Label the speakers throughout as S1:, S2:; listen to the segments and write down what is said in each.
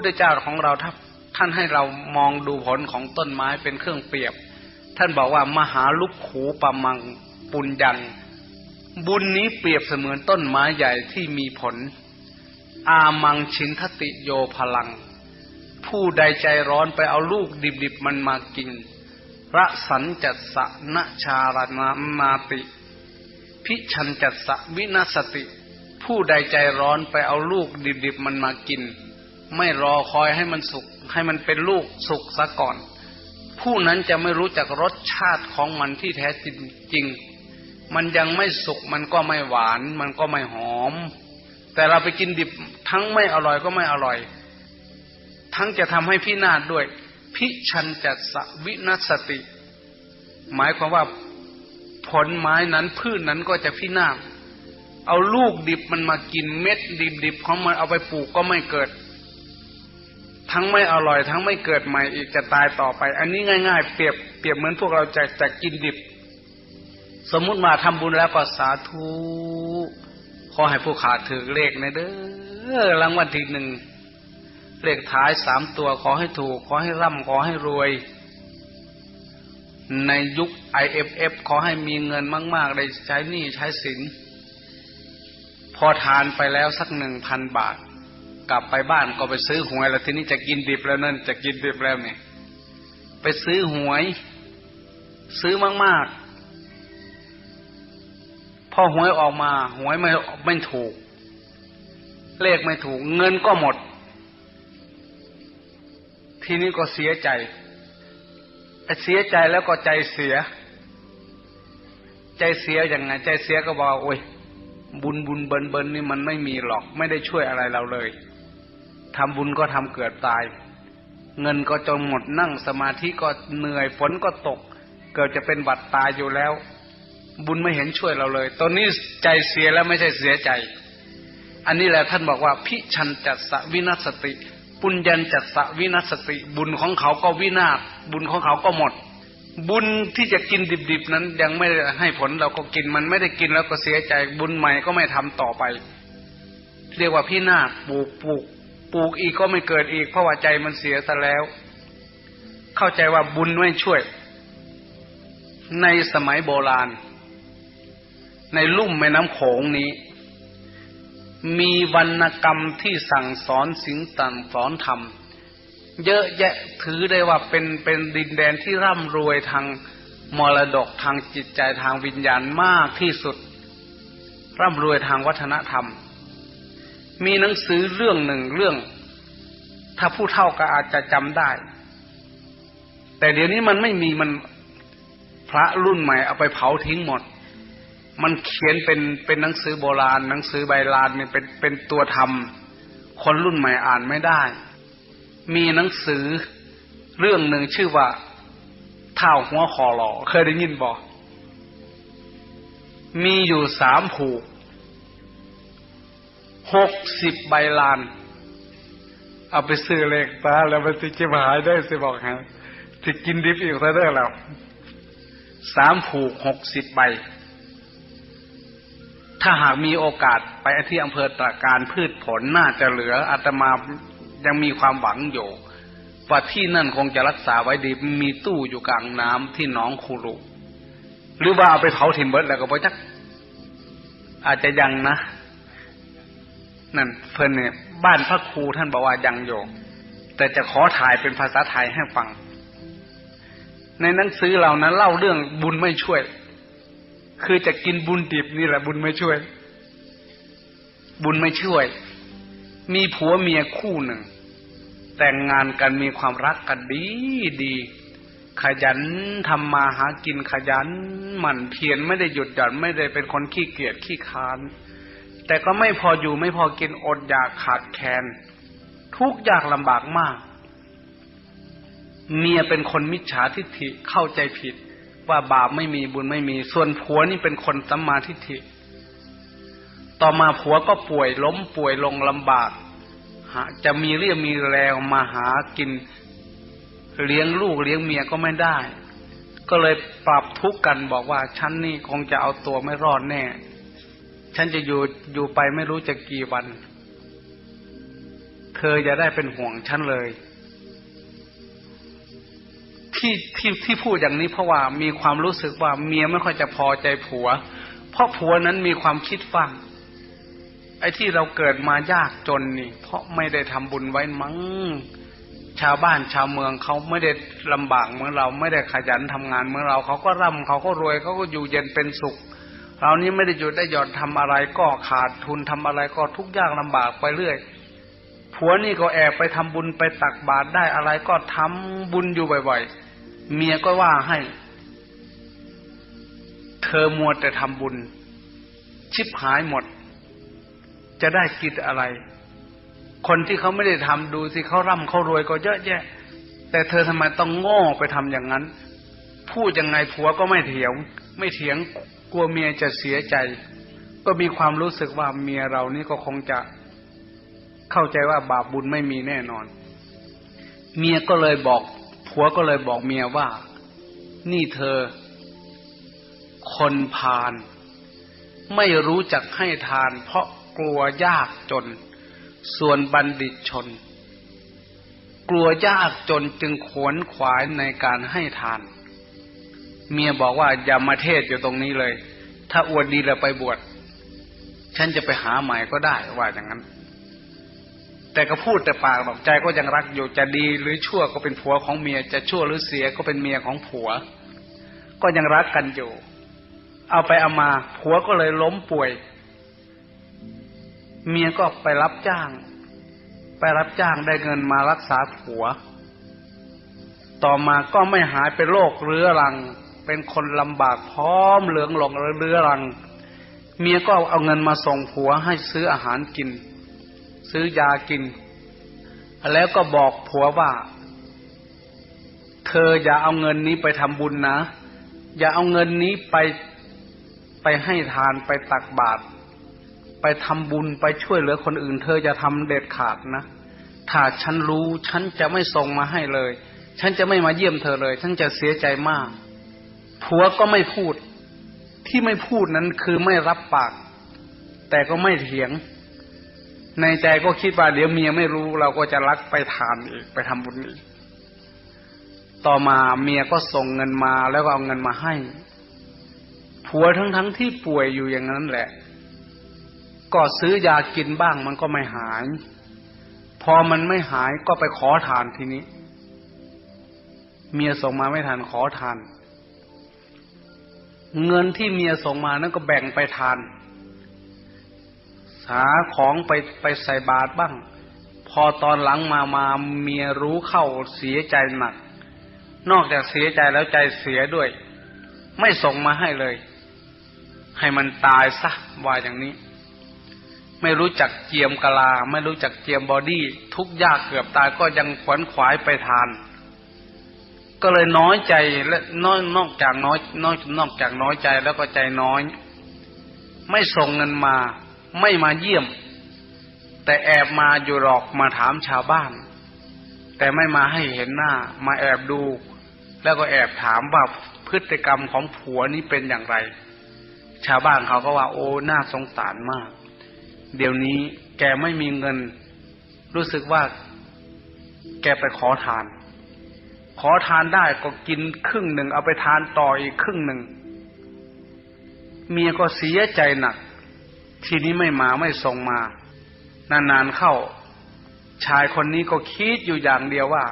S1: พุทธเจ้าของเราถ้าท่านให้เรามองดูผลของต้นไม้เป็นเครื่องเปรียบ ท่านบอกว่ามหาลุกขูปมังปุญญัง บุญนี้เปรียบเสมือนต้นไม้ใหญ่ที่มีผล อามังชินทติโยพลัง ผู้ใดใจร้อนไปเอาลูกดิบๆมันมากินระสันจัสสะนชารนานาติ พิชันจัสสะวินาสติ ผู้ใดใจร้อนไปเอาลูกดิบๆมันมากิน ไม่รอคอยให้มันสุกให้มันเป็นลูกสุกซะก่อน ผู้นั้นจะไม่รู้จักรสชาติของมันที่แท้จริง มันยังไม่สุกมันก็ไม่หวาน มันก็ไม่หอม แต่เราไปกินดิบทั้งไม่อร่อยก็ไม่อร่อย ทั้งจะทำให้พินาศด้วย พิชันจัสวินัสติ หมายความว่าผลไม้นั้นพืชนั้นก็จะพินาศเอาลูกดิบมันมากินเม็ดดิบๆของมันเอาไปปลูกก็ไม่เกิด ทั้งไม่อร่อย ทั้งไม่เกิดใหม่อีกจะตายต่อไป อันนี้ง่าย ๆ เปรียบเปรียบเหมือนพวกเราจะจะกินดิบ สมมุติมาทำบุญแล้วก็สาธุขอให้ผู้ขาดถือเลขในเด้อรางวัลที่หนึ่งเลขท้ายสามตัวขอให้ถูก ขอให้ร่ำขอให้รวย ในยุค IFF ขอให้มีเงินมาก ๆ ได้ใช้หนี้ใช้สิน พอทานไปแล้วสักหนึ่งพันบาท กลับไปบ้านก็ไปซื้อหวยแล้วทีนี้จะกินดิบแล้วนั่นจะกินดิบแล้วเนี่ย ไปซื้อหวย ซื้อมากๆ พอหวยออกมา หวยไม่ไม่ถูก เลขไม่ถูก เงินก็หมด ทีนี้ก็เสียใจเสียใจแล้วก็ใจเสีย ใจเสียอย่างไง ใจเสียก็บอกโอ้ยบุญบุญเบินเบินนี่มันไม่มีหรอก ไม่ได้ช่วยอะไรเราเลย ทำบุญก็ทำเกิดตาย เงินก็จนหมดนั่งสมาธิก็เหนื่อยฝนก็ตก เกิดจะเป็นบัตรตายอยู่แล้ว บุญไม่เห็นช่วยเราเลยตอนนี้ใจเสียแล้วไม่ใช่เสียใจ อันนี้แหละท่านบอกว่า พิชันจัดสวินัสติ ปุญญันจัดสวินัสติ บุญของเขาก็วินาศบุญของเขาก็หมด บุญที่จะกินดิบๆนั้นยังไม่ให้ผลเราก็กินมันไม่ได้กินแล้วก็เสียใจ บุญใหม่ก็ไม่ทำต่อไป เรียกว่าพี่นาศปลูกปลูก ปลูกอีกก็ไม่เกิดอีก เพราะว่าใจมันเสียซะแล้ว เข้าใจว่าบุญไม่ช่วย ในสมัยโบราณ ในลุ่มแม่น้ำโขงนี้ มีวรรณกรรมที่สั่งสอนสิงตันสอนธรรม เยอะแยะถือได้ว่าเป็นเป็นดินแดนที่ร่ำรวยทางมรดกทางจิตใจทางวิญญาณมากที่สุด ร่ำรวยทางวัฒนธรรม มีหนังสือเรื่องหนึ่งเรื่อง ถ้าผู้เท่าก็อาจจะจำได้ แต่เดี๋ยวนี้มันไม่มีมันพระรุ่นใหม่เอาไปเผาทิ้งหมด มันเขียนเป็นเป็นหนังสือโบราณ หนังสือใบลานเนี่ยเป็นเป็นตัวธรรม คนรุ่นใหม่อ่านไม่ได้ มีหนังสือเรื่องหนึ่งชื่อว่าเท่าหัวคอหล่อเคยได้ยินบอกมีอยู่สามผูก หกสิบใบลาน เอาไปซื้อเลขตาแล้วมันจะหายได้สิบอกฮะจะกินดิบอีกซะได้แล้วสามผูกหกสิบใบ ถ้าหากมีโอกาสไปที่อำเภอตราการพืชผลน่าจะเหลืออาตมายังมีความหวังอยู่ว่าที่นั่นคงจะรักษาไว้ดีมีตู้อยู่กลางน้ำที่หนองคูรุหรือว่าเอาไปเผาถิ่นเบิร์ดแล้วก็พอจัก อาจจะยังนะ นั่นเพิ่นเนี่ย บ้านพระครูท่านบอกว่ายังโยแต่จะขอถ่ายเป็นภาษาไทยให้ฟัง ในหนังสือเหล่านั้นเล่าเรื่องบุญไม่ช่วย คือจะกินบุญดิบนี่แหละบุญไม่ช่วย บุญไม่ช่วย มีผัวเมียคู่หนึ่ง แต่งงานกันมีความรักกันดีดีขยันทำมาหากินขยันหมั่นเพียรไม่ได้หยุดหย่อนไม่ได้เป็นคนขี้เกียจขี้ค้าน แต่ก็ไม่พออยู่ไม่พอกินอดอยากขาดแคลนทุกอยากลำบากมาก เมียเป็นคนมิจฉาทิฏฐิเข้าใจผิด ว่าบาปไม่มีบุญไม่มี ส่วนผัวนี่เป็นคนสัมมาทิฏฐิ ต่อมาผัวก็ป่วยล้มป่วยลงลำบากจะมีเรี่ยวมีแรงมาหากิน เลี้ยงลูกเลี้ยงเมียก็ไม่ได้ ก็เลยปรับทุกข์กันบอกว่าฉันนี่คงจะเอาตัวไม่รอดแน่ ฉันจะอยู่อยู่ไปไม่รู้จะกี่วัน เธอจะได้เป็นห่วงฉันเลย ที่ที่ที่พูดอย่างนี้เพราะว่ามีความรู้สึกว่าเมียไม่ค่อยจะพอใจผัว เพราะผัวนั้นมีความคิดฟังไอ้ที่เราเกิดมายากจนนี่ เพราะไม่ได้ทำบุญไว้มั้งชาวบ้านชาวเมืองเขาไม่ได้ลำบากเหมือนเรา ไม่ได้ขยันทำงานเหมือนเราเขาก็ร่ำเขาก็รวยเขาก็อยู่เย็นเป็นสุข เรานี่ไม่ได้หยุดได้หย่อนทำอะไรก็ขาดทุนทำอะไรก็ทุกยากลำบากไปเรื่อยผัวนี่ก็แอบไปทำบุญไปตักบาตรได้อะไรก็ทำบุญอยู่บ่อยๆ เมียก็ว่าให้ เธอมัวแต่ทำบุญ ชิบหายหมด จะได้กินอะไร คนที่เขาไม่ได้ทำดูสิเขาร่ำเขารวยก็เยอะแยะ แต่เธอทำไมต้องโง่ไปทำอย่างนั้น พูดยังไงผัวก็ไม่เถียง ไม่เถียง กลัวเมียจะเสียใจ ก็มีความรู้สึกว่าเมียเรานี่ก็คงจะเข้าใจว่าบาปบุญไม่มีแน่นอน เมียก็เลยบอก ผัวก็เลยบอกเมียว่า นี่เธอ คนพาลไม่รู้จักให้ทาน เพราะกลัวยากจน ส่วนบัณฑิตชน กลัวยากจนจึงขวนขวายในการให้ทาน เมียบอกว่าอย่ามาเทศอยู่ตรงนี้เลย ถ้าอวดดีแล้วไปบวชฉันจะไปหาใหม่ก็ได้ว่าอย่างนั้น แต่ก็พูดแต่ปากบอกใจก็ยังรักอยู่จะดีหรือชั่วก็เป็นผัวของเมียจะชั่วหรือเสียก็เป็นเมียของผัว ก็ยังรักกันอยู่ เอาไปเอามาผัวก็เลยล้มป่วย เมียก็ไปรับจ้าง ไปรับจ้างได้เงินมารักษาผัว ต่อมาก็ไม่หายเป็นโรคเรื้อรัง เป็นคนลำบากพร้อมเหลืองหลงเรื้อรัง เมียก็เอาเงินมาส่งผัวให้ซื้ออาหารกิน ซื้อยากิน แล้วก็บอกผัวว่า เธออย่าเอาเงินนี้ไปทำบุญนะ อย่าเอาเงินนี้ไปไปให้ทานไปตักบาตรไปทำบุญไปช่วยเหลือคนอื่น เธอจะทำเด็ดขาดนะถ้าฉันรู้ฉันจะไม่ส่งมาให้เลย ฉันจะไม่มาเยี่ยมเธอเลย ฉันจะเสียใจมาก ผัวก็ไม่พูด ที่ไม่พูดนั้นคือไม่รับปาก แต่ก็ไม่เถียง ในใจก็คิดว่าเดี๋ยวเมียไม่รู้ เราก็จะรักไปทานอีกไปทำบุญอีกต่อมาเมียก็ส่งเงินมาแล้วก็เอาเงินมาให้ ผัวทั้งทั้งที่ป่วยอยู่อย่างนั้นแหละ ก็ซื้อยากินบ้างมันก็ไม่หาย พอมันไม่หายก็ไปขอทานทีนี้ เมียส่งมาไม่ทานขอทาน เงินที่เมียส่งมานั้นก็แบ่งไปทาน หาของไปไปใส่บาตรบ้าง พอตอนหลังมามาเมียรู้เข้าเสียใจหนัก นอกจากเสียใจแล้วใจเสียด้วย ไม่ส่งมาให้เลย ให้มันตายซะว่าอย่างนี้ ไม่รู้จักเจียมกะลา ไม่รู้จักเจียมบอดี้ทุกยากเกือบตายก็ยังขวนขวายไปทาน ก็เลยน้อยใจและน้อกนอกจากน้อยนอกนอกจากน้อยใจแล้วก็ใจน้อย ไม่ส่งเงินมา ไม่มาเยี่ยม แต่แอบมาอยู่หรอกมาถามชาวบ้าน แต่ไม่มาให้เห็นหน้า มาแอบดู แล้วก็แอบถามว่าพฤติกรรมของผัวนี้เป็นอย่างไร ชาวบ้านเขาก็ว่าโอ้น่าสงสารมาก เดี๋ยวนี้แกไม่มีเงิน รู้สึกว่า แกไปขอทาน ขอทานได้ก็กินครึ่งหนึ่งเอาไปทานต่ออีกครึ่งหนึ่ง เมียก็เสียใจหนัก ทีนี้ไม่มาไม่ส่งมา นานๆเข้า ชายคนนี้ก็คิดอยู่อย่างเดียวว่า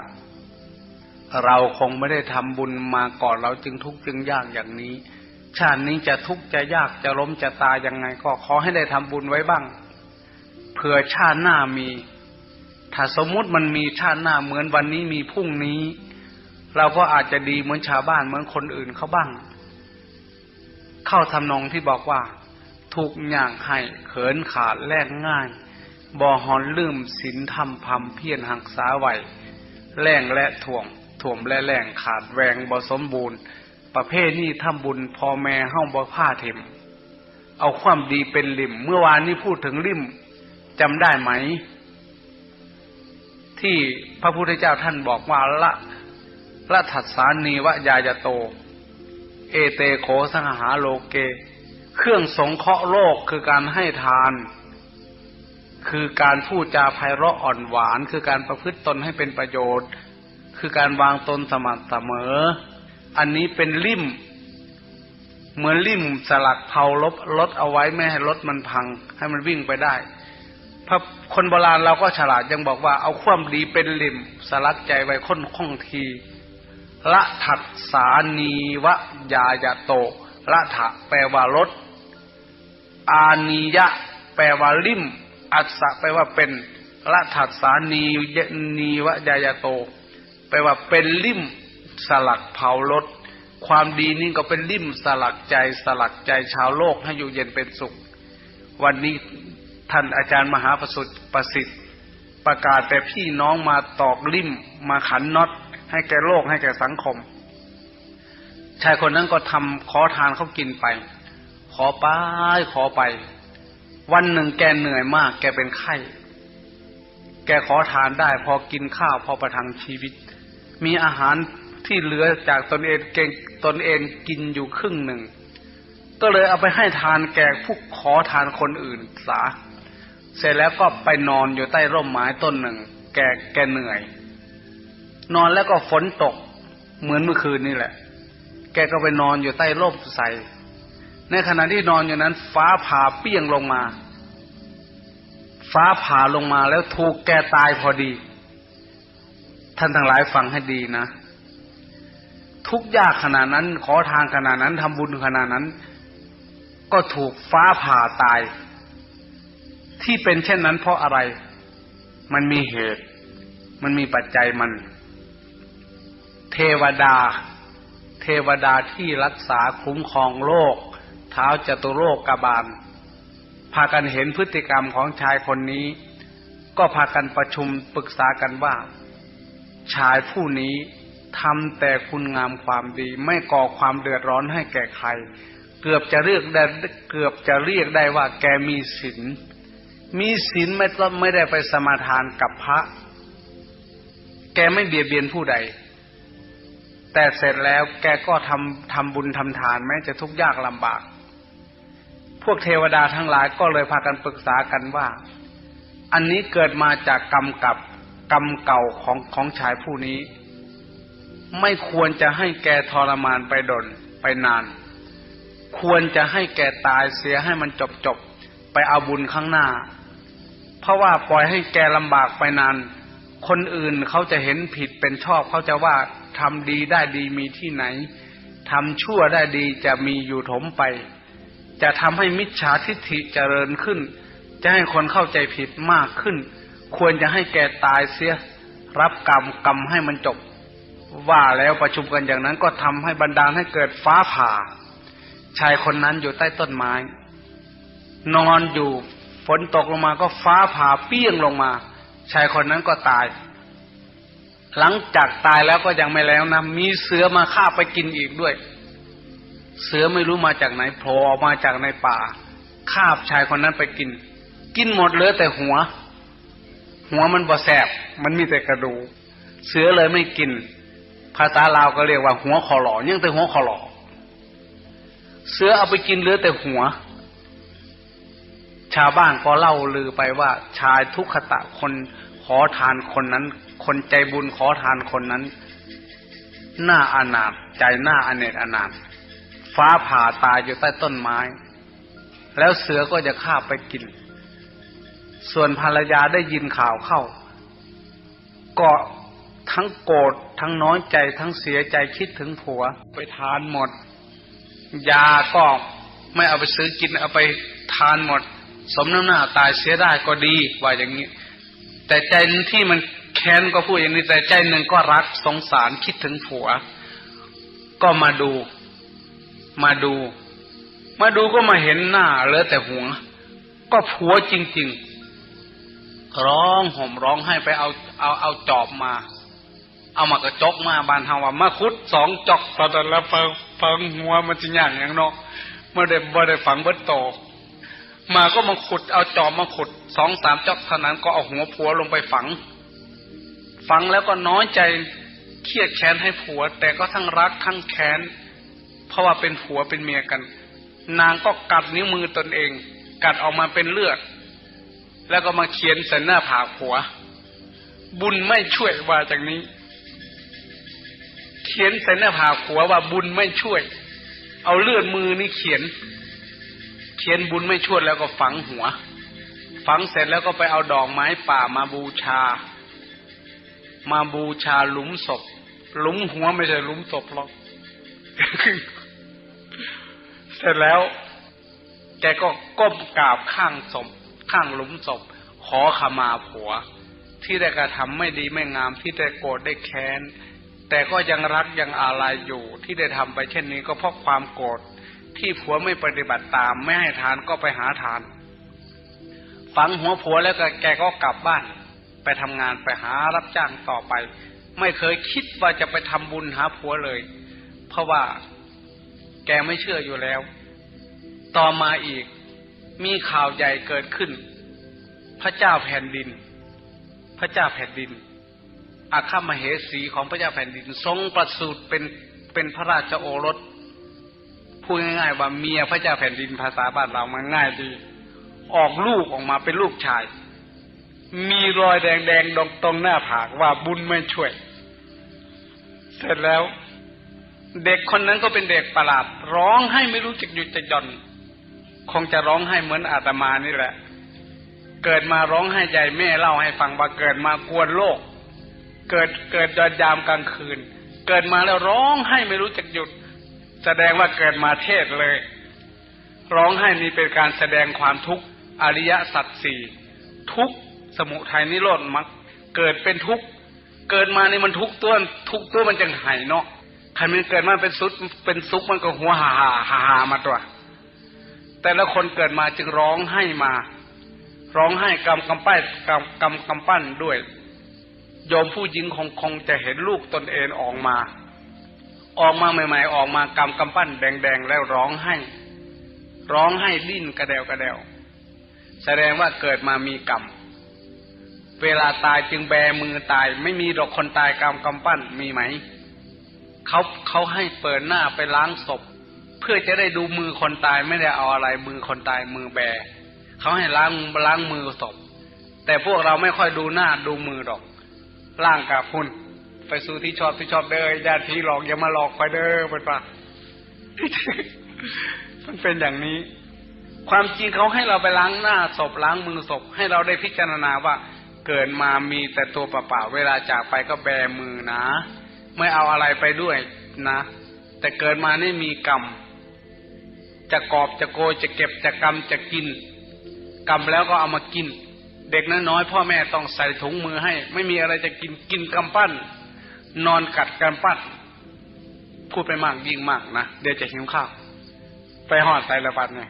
S1: เราคงไม่ได้ทำบุญมาก่อนเราจึงทุกข์จึงยากอย่างนี้ ชาตินี้จะทุกข์จะยากจะล้มจะตายยังไง ก็ขอให้ได้ทำบุญไว้บ้างเผื่อชาติหน้ามี ถ้าสมมติมันมีชาติหน้าเหมือนวันนี้มีพรุ่งนี้ เราก็อาจจะดีเหมือนชาวบ้านเหมือนคนอื่นเขาบ้าง เข้าทำนองที่บอกว่าทุกอย่างให้เขินขาดแลกง่าย บ่หอนลืมศีลธรรมพำเพียรหักษาไหวแรงและถ่วงถ่วมและแรงขาดแวงบ่สมบูรณ์ ประเภทนี้ทำบุญพอแม่ห้องบ่ผ้าเถมเอาความดีเป็นลิม เมื่อวานนี้พูดถึงลิมจำได้ไหม ที่พระพุทธเจ้าท่านบอกว่าละ ละถัดสานีวะยายโต เอเตโขสังหาโลเก เครื่องสงเคราะห์โลกคือการให้ทาน คือการพูดจาไพเราะอ่อนหวาน คือการประพฤติตนให้เป็นประโยชน์ คือการวางตนสม่ำเสมอ อันนี้เป็นลิ่ม เหมือนลิ่มสลักเผาลบรถเอาไว้ไม่ให้รถมันพัง ให้มันวิ่งไปได้พระคนโบราณเราก็ฉลาดยังบอกว่าเอาความดีเป็นลิ่มสลักใจไว้ค้นข้องที ละถัดสานีวะยายะโต ละถะแปลว่ารถอานียะ แปลว่าลิ่ม อัสสะแปลว่าเป็น ละถัดสานียนีวะยายะโต แปลว่าเป็นลิ่มสลักเผารถความดีนี่ก็เป็นลิ่มสลักใจสลักใจชาวโลกให้อยู่เย็นเป็นสุข วันนี้ท่านอาจารย์มหาประสุทธิ์ประสิทธิ์ ประกาศแต่พี่น้องมาตอกลิ่มมาขันน็อต ให้แก่โลกให้แก่สังคม ชายคนนั้นก็ทำขอทานเขากินไป ขอไปขอไป วันหนึ่งแกเหนื่อยมาก แกเป็นไข้ แกขอทานได้ พอกินข้าวพอประทังชีวิต มีอาหารที่เหลือจากตนเองเกงตนเองกินอยู่ครึ่งหนึ่ง ก็เลยเอาไปให้ทานแก่ผู้ขอทานคนอื่นสาเสร็จแล้วก็ไปนอนอยู่ใต้ร่มไม้ต้นหนึ่ง แกแกเหนื่อย นอนแล้วก็ฝนตกเหมือนเมื่อคืนนี่แหละ แกก็ไปนอนอยู่ใต้ร่มใส ในขณะที่นอนอยู่นั้น ฟ้าผ่าเปี้ยงลงมา ฟ้าผ่าลงมาแล้วถูกแกตายพอดี ท่านทั้งหลายฟังให้ดีนะ ทุกยากขนาดนั้น ขอทานขนาดนั้นทำบุญขนาดนั้น ก็ถูกฟ้าผ่าตาย ที่เป็นเช่นนั้นเพราะอะไร มันมีเหตุ มันมีปัจจัยมัน เทวดา เทวดาที่รักษาคุ้มครองโลก เท้าจตุโลกกบาล พากันเห็นพฤติกรรมของชายคนนี้ ก็พากันประชุมปรึกษากันว่า ชายผู้นี้ทำแต่คุณงามความดีไม่ก่อความเดือดร้อนให้แก่ใคร เกือบจะเรียกได้เกือบจะเรียกได้ว่า แกมีศีลมีศีลไม่ต้องไม่ได้ไปสมาทานกับพระ แกไม่เบียดเบียนผู้ใด แต่เสร็จแล้วแกก็ทำทำบุญทำทานแม้จะทุกข์ยากลำบาก พวกเทวดาทั้งหลายก็เลยพากันปรึกษากันว่า อันนี้เกิดมาจากกรรมกับกรรมเก่าของของชายผู้นี้ ไม่ควรจะให้แกทรมานไปดนไปนาน ควรจะให้แกตายเสียให้มันจบจบไปเอาบุญข้างหน้า เพราะว่าปล่อยให้แกลำบากไปนาน คนอื่นเขาจะเห็นผิดเป็นชอบเขาจะว่า ทำดีได้ดีมีที่ไหนทำชั่วได้ดีจะมีอยู่ถมไป จะทำให้มิจฉาทิฏฐิเจริญขึ้น จะให้คนเข้าใจผิดมากขึ้น ควรจะให้แกตายเสีย รับกรรมกรรมให้มันจบ ว่าแล้วประชุมกันอย่างนั้นก็ทำให้บรรดาให้เกิดฟ้าผ่า ชายคนนั้นอยู่ใต้ต้นไม้ นอนอยู่ฝนตกลงมาก็ฟ้าผ่าเปี้ยงลงมา ชายคนนั้นก็ตาย หลังจากตายแล้วก็ยังไม่แล้วนะมีเสือมาฆ่าไปกินอีกด้วย เสือไม่รู้มาจากไหนโผล่ออกมาจากในป่าคาบชายคนนั้นไปกิน กินหมดเหลือแต่หัว หัวมันบ่แสบ มันมีแต่กระดูกเสือเลยไม่กิน ภาษาลาวก็เรียกว่าหัวคอหล่อยังแต่หัวคอหล่อเสือเอาไปกินเหลือแต่หัว ชาวบ้านก็เล่าลือไปว่าชายทุกขตะคน ขอทานคนนั้น คนใจบุญขอทานคนนั้น หน้าอนาถใจหน้าอเนกอนาถฟ้าผ่าตายอยู่ใต้ต้นไม้ แล้วเสือก็จะฆ่าไปกิน ส่วนภรรยาได้ยินข่าวเข้า ก็ทั้งโกรธทั้งน้อยใจทั้งเสียใจคิดถึงผัว ไปทานหมด ยาก็ไม่เอาไปซื้อกินเอาไปทานหมด สมน้ำหน้าตายเสียได้ก็ดีว่าอย่างนี้ แต่ใจที่มันแค้นก็พูดอย่างนี้แต่ใจหนึ่งก็รักสงสารคิดถึงผัว ก็มาดู มาดู มาดูก็มาเห็นหน้าเหลือแต่หัว ก็ผัวจริง ๆ ร้องห่มร้องให้ไปเอาเอาเอาจอบมา เอามากระจกมาบานเฮาว่ามาคุดสองจอกตอนแล้วฟังฟังหัวมันจะย่างอย่างเนาะเมื่อได้บ่ได้ฝังเบิดโต มาก็มาขุดเอาจอบมาขุดสองสามจอกเท่านั้นก็เอาหัวผัวลงไปฝัง ฝังแล้วก็น้อยใจเครียดแค้นให้ผัว แต่ก็ทั้งรักทั้งแค้น เพราะว่าเป็นผัวเป็นเมียกัน นางก็กัดนิ้วมือตนเอง กัดออกมาเป็นเลือด แล้วก็มาเขียนใส่หน้าผากผัว บุญไม่ช่วยว่าจากนี้ เขียนใส่หน้าผากผัวว่าบุญไม่ช่วย เอาเลือดมือนี่เขียน เขียนบุญไม่ช่วยแล้วก็ฝังหัว ฝังเสร็จแล้วก็ไปเอาดอกไม้ป่ามาบูชา มาบูชาหลุมศพ หลุมหัวไม่ใช่หลุมศพหรอกเสร็จแล้ว แกก็ก้มกราบข้างศพ ข้างหลุมศพ ขอขมาผัว ที่ได้กระทำไม่ดีไม่งามที่ได้โกรธได้แค้น แต่ก็ยังรักยังอาลัยอยู่ ที่ได้ทำไปเช่นนี้ก็เพราะความโกรธ ที่ผัวไม่ปฏิบัติตาม ไม่ให้ทานก็ไปหาทาน ฝังหัวผัวแล้วก็แกก็กลับบ้าน ไปทำงานไปหารับจ้างต่อไป ไม่เคยคิดว่าจะไปทำบุญหาผัวเลย เพราะว่าแกไม่เชื่ออยู่แล้ว ต่อมาอีกมีข่าวใหญ่เกิดขึ้น พระเจ้าแผ่นดิน พระเจ้าแผ่นดินอาคามเหสีของพระเจ้าแผ่นดิน ทรงประสูติเป็นเป็นพระราชโอรส พูดง่าย ๆ ว่าเมียพระเจ้าแผ่นดินภาษาบ้านเรามันง่ายดี ออกลูกออกมาเป็นลูกชาย มีรอยแดงๆตรงตรงหน้าผากว่าบุญไม่ช่วย เสร็จแล้ว เด็กคนนั้นก็เป็นเด็กประหลาด ร้องให้ไม่รู้จักหยุดจะหย่อน คงจะร้องให้เหมือนอาตมานี่แหละ เกิดมาร้องให้ใจแม่เล่าให้ฟังว่าเกิดมากวนโลก เกิดเกิดยอดยามกลางคืน เกิดมาแล้วร้องให้ไม่รู้จักหยุด แสดงว่าเกิดมาเทศเลย ร้องให้นี้เป็นการแสดงความทุกข์อริยสัจสี่ทุกสมุทัยนิโรธมรรคเกิดเป็นทุกข์เกิดมานี่มันทุกตัวทุกตัวมันจังหายเนาะใครมันเกิดมาเป็นสุดเป็นสุขมันก็หัวหาหาหาหามาตัว แต่ละคนเกิดมาจึงร้องให้มา ร้องให้กำกำป้ายกำกำกำปั้นด้วยโยมผู้หญิงคงคงจะเห็นลูกตนเองออกมา ออกมาใหม่ ๆ ออกมากำกำปั้นแดงๆแล้วร้องให้ ร้องให้ดิ้นกระเดวกระเดวแสดงว่าเกิดมามีกรรม เวลาตายจึงแบมือตาย ไม่มีดอกคนตายกำกำปั้นมีไหม เขาเขาให้เปิดหน้าไปล้างศพ เพื่อจะได้ดูมือคนตายไม่ได้เอาอะไรมือคนตายมือแบ เขาให้ล้างล้างมือศพ แต่พวกเราไม่ค่อยดูหน้าดูมือดอก ล่างกับพุ่น ไปสู่ที่ชอบที่ชอบเด้อญาติพี่หลอกอย่ามาหลอกคอยเด้อเป็นปะมันเป็นอย่างนี้ ความจริงเขาให้เราไปล้างหน้าศพล้างมือศพ ให้เราได้พิจารณาว่า เกิดมามีแต่ตัวเปล่าๆเวลาจากไปก็แบมือนะ ไม่เอาอะไรไปด้วยนะ แต่เกิดมานี่มีกรรม จะกอบจะโกยจะเก็บจะกรรมจะกินกรรมแล้วก็เอามากิน เด็กน้อยๆพ่อแม่ต้องใส่ถุงมือให้ ไม่มีอะไรจะกินกินกำปั้น นอนกัดกำปั้นพูดไปมากยิ่งมากนะ เดี๋ยวจะหิวข้าว ไปหอดใส่ละปัดไง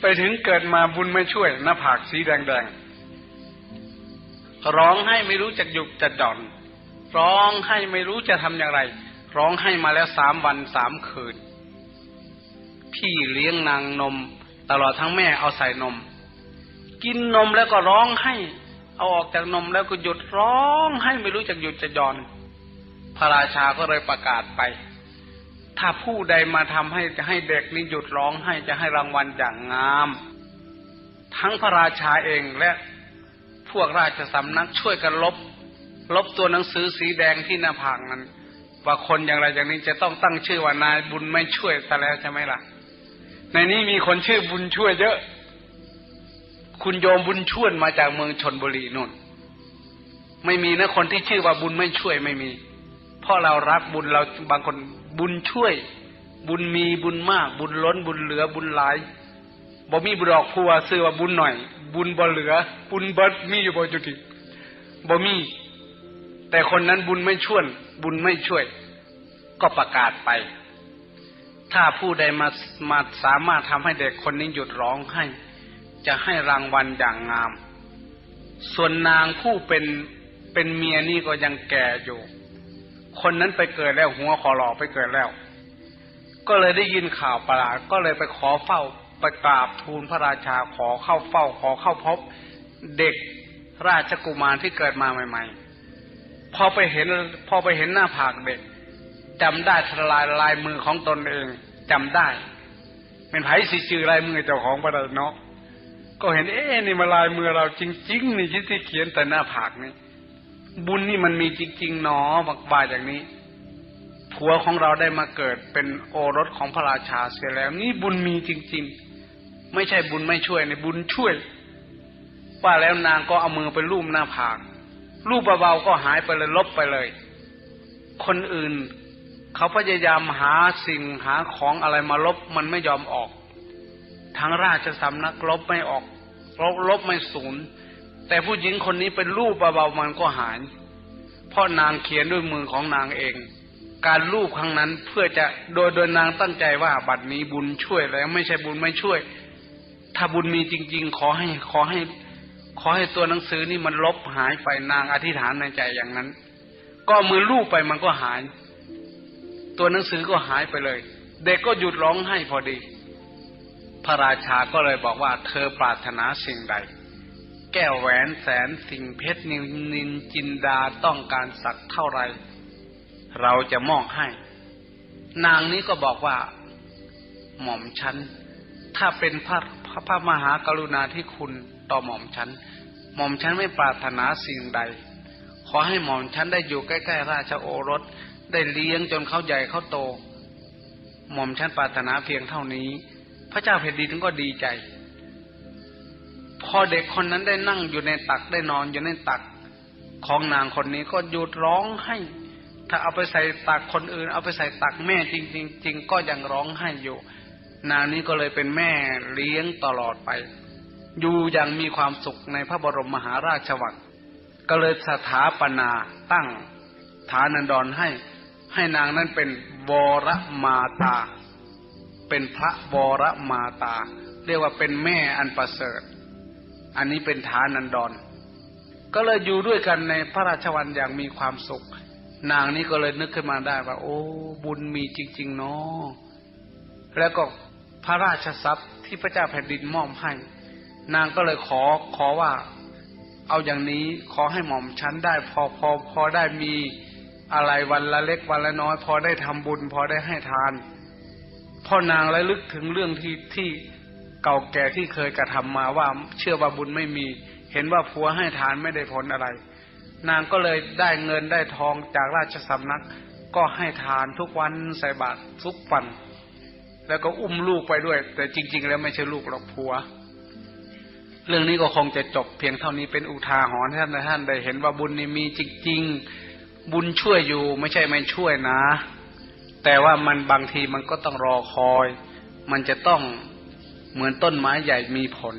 S1: ไปถึงเกิดมาบุญไม่ช่วยหน้าผากสีแดงๆ ร้องให้ไม่รู้จะหยุดจะหย่อน ร้องให้ไม่รู้จะทำอย่างไร ร้องให้มาแล้วสามวันสามคืน พี่เลี้ยงนางนม ตลอดทั้งแม่เอาใส่นม กินนมแล้วก็ร้องให้ เอาออกจากนมแล้วก็หยุดร้องให้ไม่รู้จักหยุดจะย่อน พระราชาก็เลยประกาศไป ถ้าผู้ใดมาทำให้จะให้เด็กนี้หยุดร้องให้จะให้รางวัลอย่างงาม ทั้งพระราชาเองและพวกราชสำนักช่วยกันลบ ลบตัวหนังสือสีแดงที่หน้าผากนั้นว่าคนอย่างไรอย่างนี้จะต้องตั้งชื่อว่านายบุญไม่ช่วยซะแล้วใช่ไหมล่ะ ในนี้มีคนชื่อบุญช่วยเยอะ คุณโยมบุญช่วยมาจากเมืองชนบุรีนู่น ไม่มีนะคนที่ชื่อว่าบุญไม่ช่วยไม่มี เพราะเรารักบุญเราบางคนบุญช่วย บุญมีบุญมาก บุญล้นบุญเหลือบุญหลายบ่มีบุญดอกพัวซื้อว่าบุญหน่อย บุญบ่เหลือ บุญบ่มีอยู่บ่จุติบ่มี แต่คนนั้นบุญไม่ช่วยบุญไม่ช่วย ก็ประกาศไป ถ้าผู้ใดมามาสามารถทำให้เด็กคนนี้หยุดร้องให้ จะให้รางวัลอย่างงาม ส่วนนางผู้เป็นเป็นเมียนี่ก็ยังแก่อยู่ คนนั้นไปเกิดแล้วหัวคอหล่อไปเกิดแล้ว ก็เลยได้ยินข่าวประหลาดก็เลยไปขอเฝ้าไปกราบทูลพระราชาขอเข้าเฝ้าขอเข้าพบเด็กราชกุมารที่เกิดมาใหม่ ๆ พอไปเห็นพอไปเห็นหน้าผากเด็กจำได้ทลายลายมือของตนเองจำได้ เป็นไผ่สิชื่อลายมือเจ้าของประดเนาะ ก็เห็นเอ๊ะนี่มาลายมือเราจริง ๆ นี่ที่ที่เขียนแต่หน้าผากนี่บุญนี่มันมีจริงๆเนาะบักบายอย่างนี้ผัวของเราได้มาเกิดเป็นโอรสของพระราชาเสียแล้ว นี่บุญมีจริง ๆ ไม่ใช่บุญไม่ช่วยในบุญช่วย ว่าแล้วนางก็เอามือไปลูบหน้าผากลูบเบาๆก็หายไปเลยลบไปเลย คนอื่น เขาพยายามหาสิ่งหาของอะไรมาลบมันไม่ยอมออก ทั้งราชสำนักลบไม่ออกลบลบไม่สูญแต่ผู้หญิงคนนี้เป็นรูปเบาๆมันก็หายเพราะนางเขียนด้วยมือของนางเอง การรูปครั้งนั้นเพื่อจะโดยโดยนางตั้งใจว่าบัดนี้บุญช่วยแล้วไม่ใช่บุญไม่ช่วย ถ้าบุญมีจริง ๆ ขอให้ขอให้ ขอให้ตัวหนังสือนี่มันลบหายไปนางอธิษฐานในใจอย่างนั้น ก็มือลูบไปมันก็หาย ตัวหนังสือก็หายไปเลย เด็กก็หยุดร้องไห้พอดี พระราชาก็เลยบอกว่าเธอปรารถนาสิ่งใด แก้วแหวนแสนสิ่งเพชรนินนินจินดาต้องการสักเท่าไร เราจะมอบให้ นางนี้ก็บอกว่า หม่อมฉัน ถ้าเป็นพระพระพระมหากรุณาธิคุณต่อหม่อมฉัน หม่อมฉันไม่ปรารถนาสิ่งใด ขอให้หม่อมฉันได้อยู่ใกล้ๆราชโอรสได้เลี้ยงจนเขาใหญ่เขาโต หม่อมฉันปรารถนาเพียงเท่านี้ พระเจ้าแผ่นดินก็ดีใจ พอเด็กคนนั้นได้นั่งอยู่ในตักได้นอนอยู่ในตักของนางคนนี้ก็หยุดร้องให้ ถ้าเอาไปใส่ตักคนอื่น เอาไปใส่ตักแม่จริงๆจริงก็ยังร้องไห้อยู่ นางนี้ก็เลยเป็นแม่เลี้ยงตลอดไป อยู่อย่างมีความสุขในพระบรมมหาราชวังก็เลยสถาปนาตั้งฐานันดรให้ ให้นางนั้นเป็นวรมาตา เป็นพระวรมาตา เรียกว่าเป็นแม่อันประเสริฐ อันนี้เป็นฐานันดร ก็เลยอยู่ด้วยกันในพระราชวังอย่างมีความสุข นางนี้ก็เลยนึกขึ้นมาได้ว่า โอ้ บุญมีจริง ๆเนาะแล้วก็พระราชทรัพย์ที่พระเจ้าแผ่นดินมอบให้ นางก็เลยขอขอว่าเอาอย่างนี้ขอให้หม่อมฉันได้พอพอพอได้มีอะไรวันละเล็กวันละน้อย พอได้ทำบุญ พอได้ให้ทาน พ่อนางระลึกถึงเรื่องที่ที่เก่าแก่ที่เคยกระทำมาว่าเชื่อว่าบุญไม่มี เห็นว่าผัวให้ทานไม่ได้ผลอะไร นางก็เลยได้เงินได้ทองจากราชสำนัก ก็ให้ทานทุกวันใส่บาตรทุกวันแล้วก็อุ้มลูกไปด้วย แต่จริง ๆ แล้วไม่ใช่ลูกหรอกผัว เรื่องนี้ก็คงจะจบเพียงเท่านี้เป็นอุทาหรณ์ท่านท่านได้เห็นว่าบุญนี่มีจริงๆบุญช่วยอยู่ไม่ใช่ไม่ช่วยนะ แต่ว่ามันบางทีมันก็ต้องรอคอย มันจะต้องเหมือนต้นไม้ใหญ่มีผล